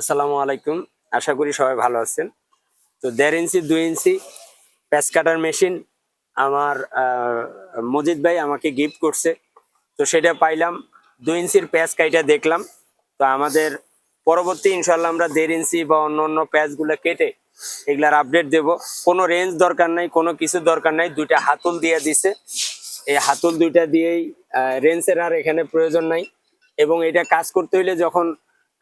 আসসালামু আলাইকুম। আশা করি সবাই ভালো আছেন। তো দেড় ইঞ্চি, দুই ইঞ্চি প্যাচ কাটার মেশিন আমার মজিদ ভাই আমাকে গিফট করছে। তো সেটা পাইলাম। দুই ইঞ্চির প্যাচ কাইটা দেখলাম। তো আমাদের পরবর্তী ইনশাল্লাহ আমরা দেড় ইঞ্চি বা অন্য অন্য প্যাচগুলো কেটে এগুলার আপডেট দেব। কোনো রেঞ্জ দরকার নাই, কোনো কিছু দরকার নাই। দুইটা হাতুল দিয়ে দিছে। এই হাতুল দুইটা দিয়েই রেঞ্জের আর এখানে প্রয়োজন নাই। এবং এটা কাজ করতে হইলে যখন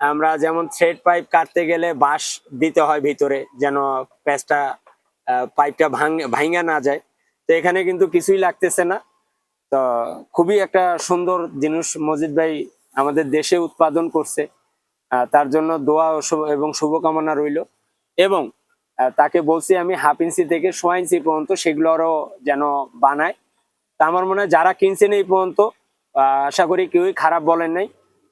আমরা যেমন থ্রেড পাইপ কাটতে গেলে বাঁশ দিতে হয় ভিতরে, যেন প্যাচটা পাইপটা ভাঙ না যায়। তো এখানে কিন্তু কিছুই লাগতেছে না। তো খুবই একটা সুন্দর জিনিস মজিদ ভাই আমাদের দেশে উৎপাদন করছে। তার জন্য দোয়া এবং শুভকামনা রইল। এবং তাকে বলছি আমি হাফ ইঞ্চি থেকে সোয়া ইঞ্চি পর্যন্ত সেগুলো আরও যেন বানায়। তা আমার মনে হয় যারা কিনছেন এই পর্যন্ত আশা করি কেউই খারাপ বলেন নাই।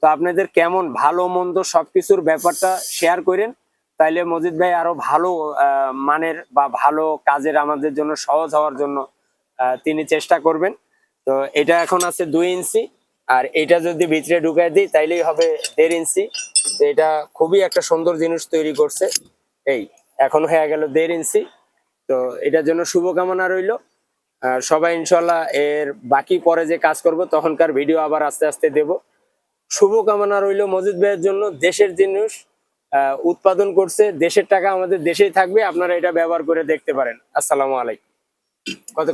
তো আপনাদের কেমন ভালো, মন্দ সবকিছুর ব্যাপারটা শেয়ার করেন। তাইলে মজিদ ভাই আরও ভালো মানের বা ভালো কাজের আমাদের জন্য সহজ হওয়ার জন্য তিনি চেষ্টা করবেন। তো এটা এখন আছে দুই ইঞ্চি, আর এটা যদি ভিতরে ঢুকাই দিই তাইলেই হবে দেড় ইঞ্চি। তো এটা খুবই একটা সুন্দর জিনিস তৈরি করছে। এই, এখন হয়ে গেল দেড় ইঞ্চি। তো এটার জন্য শুভকামনা রইল। সবাই ইনশাল্লাহ এর বাকি পরে যে কাজ করব তখনকার ভিডিও আবার আস্তে আস্তে দেব। শুভকামনা রইল মজিদ ভাইয়ের জন্য। দেশের জিনিস উৎপাদন করছে, দেশের টাকা আমাদের দেশেই থাকবে। আপনারা এটা ব্যবহার করে দেখতে পারেন। আসসালামু আলাইকুম। কত